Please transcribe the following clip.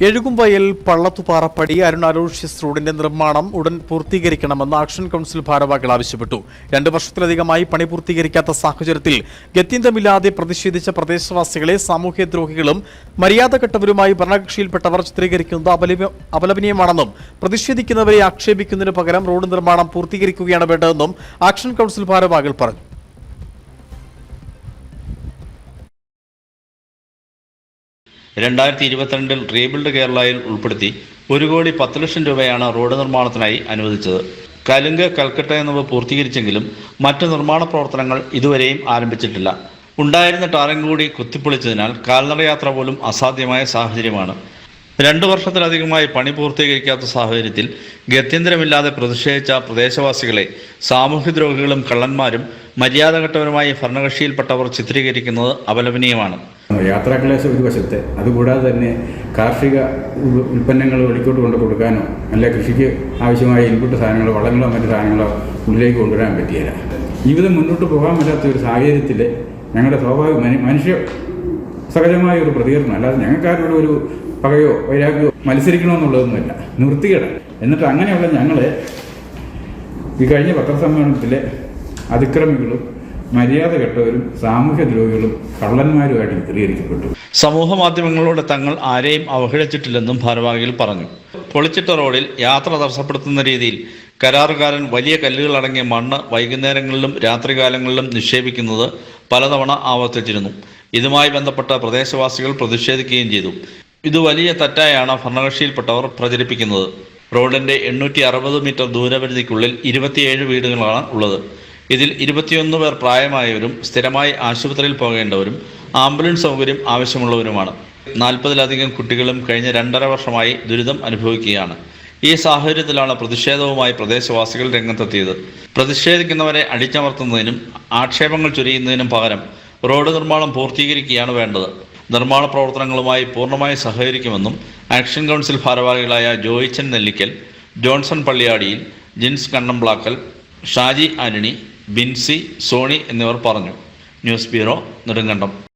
എഴുകുംവയൽ പള്ളത്തുപാറപ്പടി അരുണാലോഷ്യസ് റോഡിന്റെ നിർമ്മാണം ഉടൻ പൂർത്തീകരിക്കണമെന്ന് ആക്ഷൻ കൗൺസിൽ ഭാരവാഹികൾ ആവശ്യപ്പെട്ടു. രണ്ട് വർഷത്തിലധികമായി പണി പൂർത്തീകരിക്കാത്ത സാഹചര്യത്തിൽ ഗത്യന്തമില്ലാതെ പ്രതിഷേധിച്ച പ്രദേശവാസികളെ സാമൂഹ്യദ്രോഹികളും മര്യാദ കെട്ടവരുമായി ഭരണകക്ഷിയിൽപ്പെട്ടവർ ചിത്രീകരിക്കുന്നത് അപലപ- അപലപനീയമാണെന്നും പ്രതിഷേധിക്കുന്നവരെ ആക്ഷേപിക്കുന്നതിന് പകരം റോഡ് നിർമ്മാണം പൂർത്തീകരിക്കുകയാണ് വേണ്ടതെന്നും ആക്ഷൻ കൗൺസിൽ ഭാരവാഹികൾ പറഞ്ഞു. രണ്ടായിരത്തി ഇരുപത്തിരണ്ടിൽ റീബിൽഡ് കേരളയിൽ ഉൾപ്പെടുത്തി ഒരു കോടി പത്ത് ലക്ഷം രൂപയാണ് റോഡ് നിർമ്മാണത്തിനായി അനുവദിച്ചത്. കലുങ്ക് കൽക്കട്ട എന്നിവ പൂർത്തീകരിച്ചെങ്കിലും മറ്റ് നിർമ്മാണ പ്രവർത്തനങ്ങൾ ഇതുവരെയും ആരംഭിച്ചിട്ടില്ല. ഉണ്ടായിരുന്ന ടാറിംഗ് കൂടി കുത്തിപ്പൊളിച്ചതിനാൽ കാൽനടയാത്ര പോലും അസാധ്യമായ സാഹചര്യമാണ്. രണ്ടു വർഷത്തിലധികമായി പണി പൂർത്തീകരിക്കാത്ത സാഹചര്യത്തിൽ ഗത്യന്തരമില്ലാതെ പ്രതിഷേധിച്ച പ്രദേശവാസികളെ സാമൂഹ്യദ്രോഹികളും കള്ളന്മാരും മര്യാദഘട്ടവരുമായി ഭരണകക്ഷിയിൽപ്പെട്ടവർ ചിത്രീകരിക്കുന്നത് അപലപനീയമാണ്. യാത്രാക്ലേശം ഒരു വശത്തെ. അതുകൂടാതെ തന്നെ കാർഷിക ഉൽപ്പന്നങ്ങൾ വെളിക്കോട്ട് കൊണ്ട് കൊടുക്കാനോ അല്ല കൃഷിക്ക് ആവശ്യമായ ഇൻപുട്ട് സാധനങ്ങളോ വളങ്ങളോ മറ്റു സാധനങ്ങളോ ഉള്ളിലേക്ക് കൊണ്ടുവരാൻ പറ്റിയില്ല ജീവിതം മുന്നോട്ട് പോകാൻ പറ്റാത്ത ഒരു സാഹചര്യത്തിൽ ഞങ്ങളുടെ സ്വാഭാവിക മനു- മനുഷ്യ സഹജമായ ഒരു പ്രതികരണം അല്ലാതെ ഞങ്ങൾക്കാരോട് ഒരു പകയോ വൈരാഗ്യോ മത്സരിക്കണമെന്നുള്ളതൊന്നുമില്ല നിവൃത്തികേട് എന്നിട്ട് അങ്ങനെയുള്ള ഞങ്ങൾ ഈ കഴിഞ്ഞ പത്രസമ്മേളനത്തിലെ അതിക്രമികളും മര്യാദ കെട്ടവരും സാമൂഹ്യ ദ്രോഹികളും കള്ളന്മാരുമായിട്ട് ചിത്രീകരിക്കപ്പെട്ടു. സമൂഹ മാധ്യമങ്ങളിലൂടെ തങ്ങൾ ആരെയും അവഹേളിച്ചിട്ടില്ലെന്നും ഭാരവാഹികൾ പറഞ്ഞു. പൊളിച്ചിട്ട റോഡിൽ യാത്ര തടസ്സപ്പെടുത്തുന്ന രീതിയിൽ കരാറുകാരൻ വലിയ കല്ലുകൾ അടങ്ങിയ മണ്ണ് വൈകുന്നേരങ്ങളിലും രാത്രികാലങ്ങളിലും നിക്ഷേപിക്കുന്നത് പലതവണ ആവർത്തിച്ചിരുന്നു. ഇതുമായി ബന്ധപ്പെട്ട പ്രദേശവാസികൾ പ്രതിഷേധിക്കുകയും ചെയ്തു. ഇത് വലിയ തെറ്റായാണ് ഭരണകക്ഷിയിൽപ്പെട്ടവർ പ്രചരിപ്പിക്കുന്നത്. റോഡിന്റെ എണ്ണൂറ്റി അറുപത് മീറ്റർ ദൂരപരിധിക്കുള്ളിൽ ഇരുപത്തിയേഴ് വീടുകളാണ് ഉള്ളത്. ഇതിൽ ഇരുപത്തിയൊന്ന് പേർ പ്രായമായവരും സ്ഥിരമായി ആശുപത്രിയിൽ പോകേണ്ടവരും ആംബുലൻസ് സൗകര്യം ആവശ്യമുള്ളവരുമാണ്. നാൽപ്പതിലധികം കുട്ടികളും കഴിഞ്ഞ രണ്ടര വർഷമായി ദുരിതം അനുഭവിക്കുകയാണ്. ഈ സാഹചര്യത്തിലാണ് പ്രതിഷേധവുമായി പ്രദേശവാസികൾ രംഗത്തെത്തിയത്. പ്രതിഷേധിക്കുന്നവരെ അടിച്ചമർത്തുന്നതിനും ആക്ഷേപങ്ങൾ ചൊരിയുന്നതിനും പകരം റോഡ് നിർമ്മാണം പൂർത്തീകരിക്കുകയാണ് വേണ്ടത്. നിർമ്മാണ പ്രവർത്തനങ്ങളുമായി പൂർണമായി സഹകരിക്കുമെന്നും ആക്ഷൻ കൗൺസിൽ ഭാരവാഹികളായ ജോയിച്ചൻ നെല്ലിക്കൽ ജോൺസൺ പള്ളിയാടിയിൽ ജിൻസ് കണ്ണംപ്ലാക്കൽ ഷാജി ആന്റണി ബിൻസി സോണി എന്നിവർ പറഞ്ഞു. News bureau Nedumkandam.